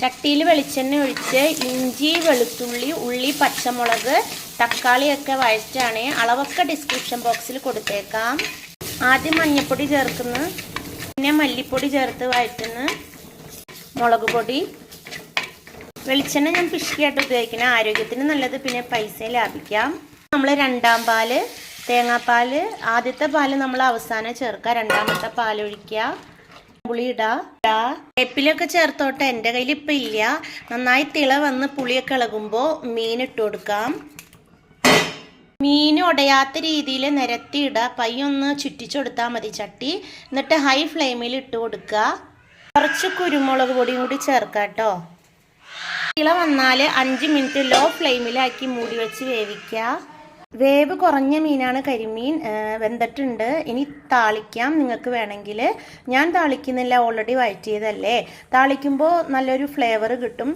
ചട്ടിയിൽ വെളിച്ചെണ്ണ ഒഴിച്ച് ഇഞ്ചി വെളുത്തുള്ളി ഉള്ളി പച്ചമുളക് തക്കാളിയൊക്കെ വഴറ്റാണ്. അളവൊക്കെ ഡിസ്ക്രിപ്ഷൻ ബോക്സിൽ കൊടുത്തേക്കാം. ആദ്യം മഞ്ഞൾപ്പൊടി ചേർക്കുന്നു. പിന്നെ മല്ലിപ്പൊടി ചേർത്ത് വഴറ്റുന്നു. മുളക് പൊടി. വെളിച്ചെണ്ണ ഞാൻ പിഷിക്കായിട്ട് ഉപയോഗിക്കണം ആരോഗ്യത്തിന് നല്ലത് പിന്നെ പൈസ ലാഭിക്കാം. നമ്മൾ രണ്ടാം പാൽ തേങ്ങാപ്പാൽ ആദ്യത്തെ പാൽ നമ്മൾ അവസാനം ചേർക്കുക. രണ്ടാമത്തെ പാൽ ഒഴിക്കുക പുളി ഇടാ ഇടാ വേപ്പിലൊക്കെ ചേർത്തോട്ടെ. എന്റെ കയ്യിൽ ഇപ്പം ഇല്ല. നന്നായി തിള വന്ന് പുളിയൊക്കെ ഇളകുമ്പോൾ മീൻ ഇട്ട് കൊടുക്കാം. മീൻ ഉടയാത്ത രീതിയിൽ നിരത്തിയിടുക പയ്യൊന്ന് ചുറ്റിച്ചെടുത്താൽ മതി ചട്ടി. എന്നിട്ട് ഹൈ ഫ്ലെയിമിൽ ഇട്ട് കൊടുക്കുക കുറച്ച് കുരുമുളക് പൊടിയും കൂടി ചേർക്കാം കേട്ടോ ഇള വന്നാൽ അഞ്ച് മിനിറ്റ് ലോ ഫ്ലെയിമിലാക്കി മൂടി വെച്ച് വേവിക്കുക വേവ് കുറഞ്ഞ മീനാണ് കരിമീൻ വെന്തിട്ടുണ്ട്. ഇനി താളിക്കാം നിങ്ങൾക്ക് വേണമെങ്കിൽ. ഞാൻ താളിക്കുന്നില്ല ഓൾറെഡി വഴറ്റിയതല്ലേ താളിക്കുമ്പോൾ നല്ലൊരു ഫ്ലേവർ കിട്ടും.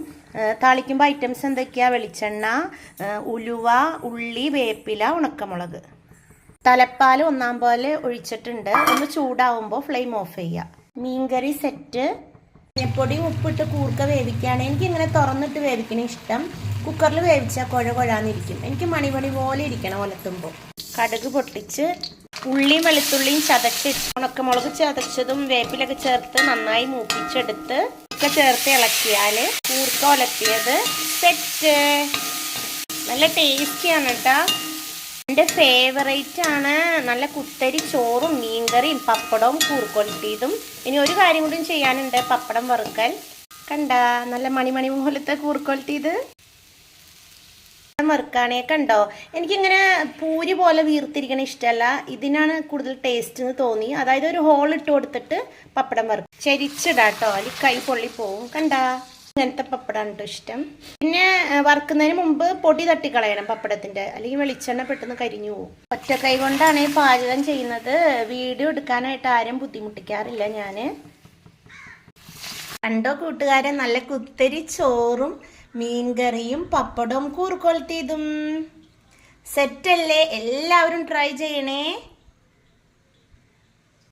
താളിക്കുമ്പോൾ ഐറ്റംസ് എന്തൊക്കെയാണ് വെളിച്ചെണ്ണ ഉലുവ ഉള്ളി വേപ്പില ഉണക്കമുളക്. തലപ്പാൽ ഒന്നാം പോലെ ഒഴിച്ചിട്ടുണ്ട്. ഒന്ന് ചൂടാവുമ്പോൾ ഫ്ലെയിം ഓഫ് ചെയ്യുക മീൻകറി സെറ്റ് പൊടി ഉപ്പിട്ട് കൂർക്ക വേവിക്കുകയാണ്. എനിക്ക് ഇങ്ങനെ തുറന്നിട്ട് വേവിക്കണ ഇഷ്ടം. കുക്കറിൽ വേവിച്ചാൽ കുഴ കുഴാന്നിരിക്കും. എനിക്ക് മണിമണി പോലെ ഇരിക്കണം ഒലത്തുമ്പോൾ കടുക് പൊട്ടിച്ച് ഉള്ളിയും വെളുത്തുള്ളിയും ചതച്ച് ഉണക്കമുളക് ചതച്ചതും വേപ്പിലൊക്കെ ചേർത്ത് നന്നായി മൂപ്പിച്ചെടുത്ത് ഒക്കെ ചേർത്ത് ഇളക്കിയാൽ കൂർക്ക ഒലത്തിയത് സെറ്റ്. നല്ല ടേസ്റ്റിയാണ് കേട്ടോ എന്റെ ഫേവറേറ്റ് ആണ്. നല്ല കുത്തരി ചോറും മീൻകറിയും പപ്പടവും കൂർക്കൊലത്തിയതും ഇനി ഒരു കാര്യം കൂടി ചെയ്യാനുണ്ട്. പപ്പടം വറുക്കൽ. കണ്ട? നല്ല മണിമണി പോലത്തെ കൂർക്കൊലത്തിയത് വറുക്കാണേ കണ്ടോ എനിക്കിങ്ങനെ പൂരി പോലെ വീർത്തിരിക്കണ ഇഷ്ടമല്ല ഇതിനാണ് കൂടുതൽ ടേസ്റ്റ് എന്ന് തോന്നി. അതായത് ഒരു ഹോൾ ഇട്ട് കൊടുത്തിട്ട് പപ്പടം വറുക്കും ചരിച്ചിടാട്ടോ. അല്ലെങ്കിൽ കൈ പൊള്ളി പോവും. കണ്ടാ? ഇങ്ങനത്തെ പപ്പടമാണ് കേട്ടോ ഇഷ്ടം. പിന്നെ വറുക്കുന്നതിന് മുമ്പ് പൊടി തട്ടിക്കളയണം പപ്പടത്തിന്റെ. അല്ലെങ്കിൽ വെളിച്ചെണ്ണ പെട്ടെന്ന് കരിഞ്ഞു പോകും ഒറ്റ കൈ കൊണ്ടാണ് ഈ പാചകം ചെയ്യുന്നത്. വീഡിയോ എടുക്കാനായിട്ട് ആരും ബുദ്ധിമുട്ടിക്കാറില്ല ഞാൻ കണ്ടോ കൂട്ടുകാരെ? നല്ല കുത്തരി ചോറും മീൻകറിയും പപ്പടവും കൂർക്കൊളുത്തിയതും സെറ്റല്ലേ എല്ലാവരും ട്രൈ ചെയ്യണേ.